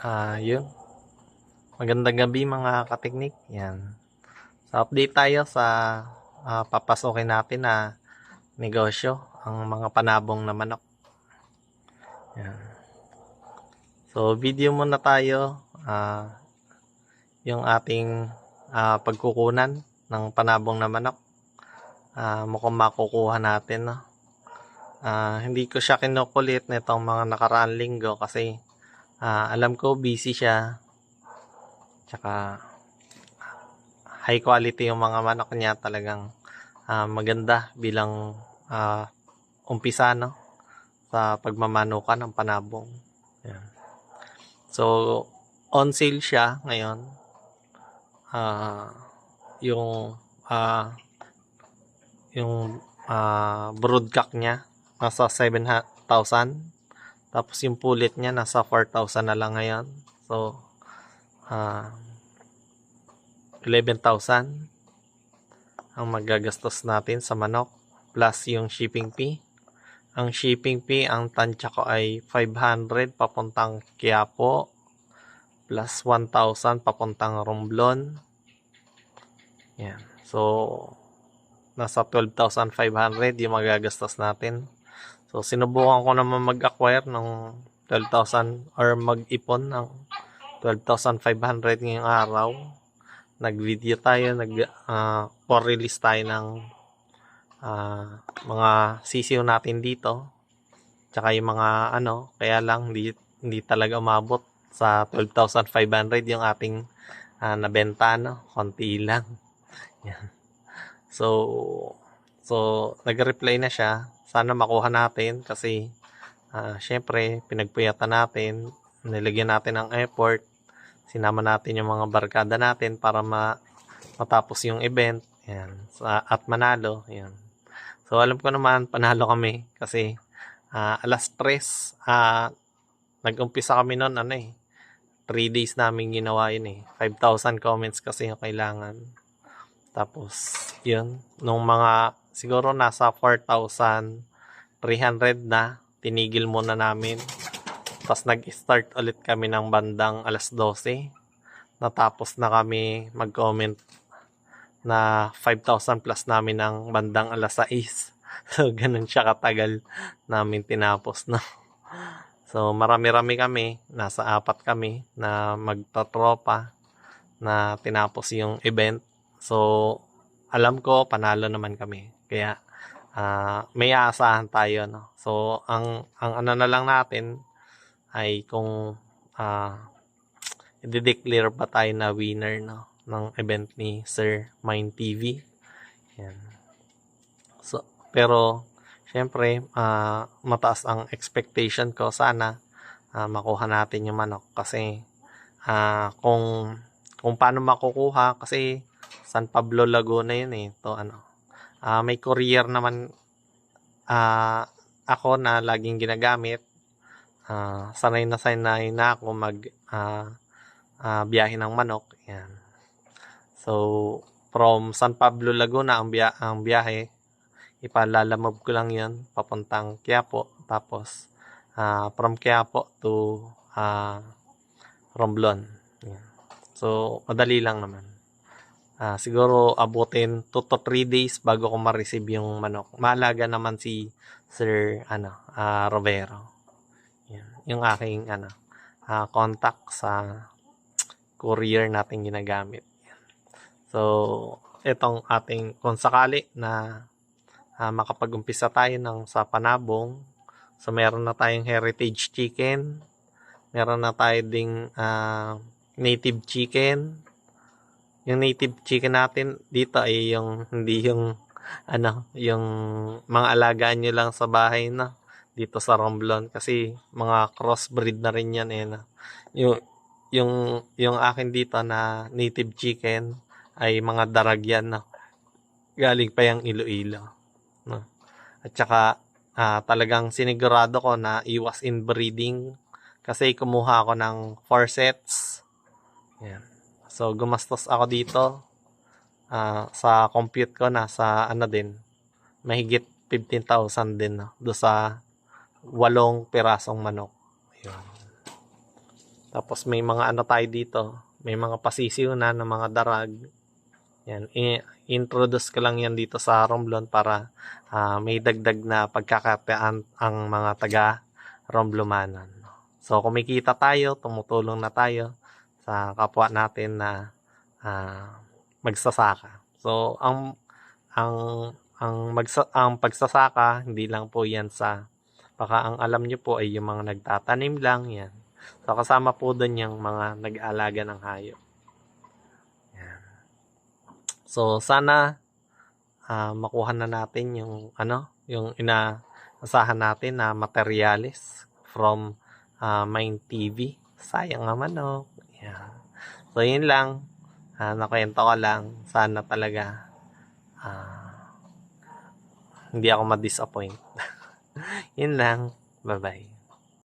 Ah, yun. Magandang gabi mga kateknik. Yan. So, update tayo sa ah, papasokin natin na negosyo, ang mga panabong na manok. Yan. So, video muna tayo ah, yung ating ah, pagkukunan ng panabong na manok. Ah, mukhang makukuha natin, no? Ah, hindi ko siya kinukulit nitong mga nakaraan linggo kasi Ah, alam ko busy siya. Tsaka high quality yung mga manok niya talagang ah, maganda bilang ah, umpisa no sa pagmamanukan ng panabong. Yan. So on sale siya ngayon. Ah, yung ah, yung ah, broodcock niya nasa 7,000 tapos yung pulit niya nasa 4,000 na lang ngayon. So, ah 11,000 ang magagastos natin sa manok plus yung shipping fee. Ang shipping fee, ang tansya ko ay 500 papuntang Quiapo plus 1,000 papuntang Romblon. Yan. So, nasa 12,500 yung magagastos natin. So, sinubukan ko naman mag-acquire ng 12,000 or mag-ipon ng 12,500 ngayong araw. Nag-video tayo, nag ah, for release tayo ng ah, mga sisiyo natin dito. Tsaka yung mga ano, kaya lang hindi, hindi talaga umabot sa 12,500 yung ating ah, nabenta, no? Konti lang. Yan. So, so, nag-reply na siya sana makuha natin kasi ah syempre pinagpuyatan natin nilagyan natin ng effort sinama natin yung mga barkada natin para ma matapos yung event yan sa at manalo yan. So alam ko naman panalo kami kasi ah, alas 3 ah nag-umpisa kami noon ano eh 3 days namin ginawa yun eh. 5,000 comments kasi yung kailangan. Tapos yun nung mga siguro nasa 4,300 na tinigil muna namin. Tapos nag-start ulit kami ng bandang alas 12. Natapos na kami mag-comment na 5,000 plus namin ng bandang alas 6. So, ganun siya katagal namin tinapos, no? So, marami-rami kami. Nasa apat kami na magtatropa na tinapos yung event. So, alam ko, panalo naman kami. Kaya, ah, may aasahan tayo, no? So, ang, ang ano na lang natin ay kung ah, i-declare ba tayo na winner, no? ng event ni Sir Mind TV. Yan. So, pero, syempre, ah, mataas ang expectation ko. Sana, ah, makuha natin yung manok. Kasi, ah, kung, kung paano makukuha, kasi, San Pablo Laguna yun eh. To ano. Ah, may courier naman ah ako na laging ginagamit. Ah, sanay na sanay na ako mag ah, ah, biyahe ng manok. Yan. So, from San Pablo Laguna ang, biya ang biyahe. Ipalalamove ko lang yun papuntang Quiapo. Tapos, ah, from Quiapo to ah, Romblon. Yan. So, madali lang naman. Ah, siguro abutin 2 to 3 days bago ko ma-receive yung manok. Maalaga naman si Sir ano, ah, Rovero. Yan. Yung aking ano, ah, contact sa courier natin ginagamit. So, itong ating kung sakali na ah, makapag-umpisa tayo ng sa panabong. So, meron na tayong heritage chicken. Meron na tayo ding ah, native chicken yung native chicken natin dito ay yung hindi yung ano, yung mga alagaan nyo lang sa bahay na dito sa Romblon kasi mga crossbreed na rin yan eh. No? Yung, yung, yung akin dito na native chicken ay mga daragyan na galing pa yung Iloilo. No? At saka ah, talagang sinigurado ko na iwas inbreeding kasi kumuha ako ng 4 sets. Yan. So, gumastos ako dito. ah, sa compute ko na sa ano din, mahigit 15,000 din no, do sa walong pirasong manok. Ayun. Tapos may mga ano tayo dito. May mga pasisiw na ng mga darag. Yan. I- introduce ko lang yan dito sa Romblon para ah, may dagdag na pagkakataan ang mga taga Romblomanan. So kumikita tayo, tumutulong na tayo sa kapwa natin na ah, magsasaka. So ang ang ang magsa, ang pagsasaka hindi lang po 'yan sa baka ang alam niyo po ay yung mga nagtatanim lang 'yan. So kasama po doon yung mga nag-aalaga ng hayop. Yan. So sana ah, makuha na natin yung ano, yung inaasahan natin na materialis from ah, Mind TV. Sayang naman no. Yan. So yun lang. Ah, nakwento ko lang. Sana talaga ah, hindi ako ma-disappoint. yun lang. Bye-bye.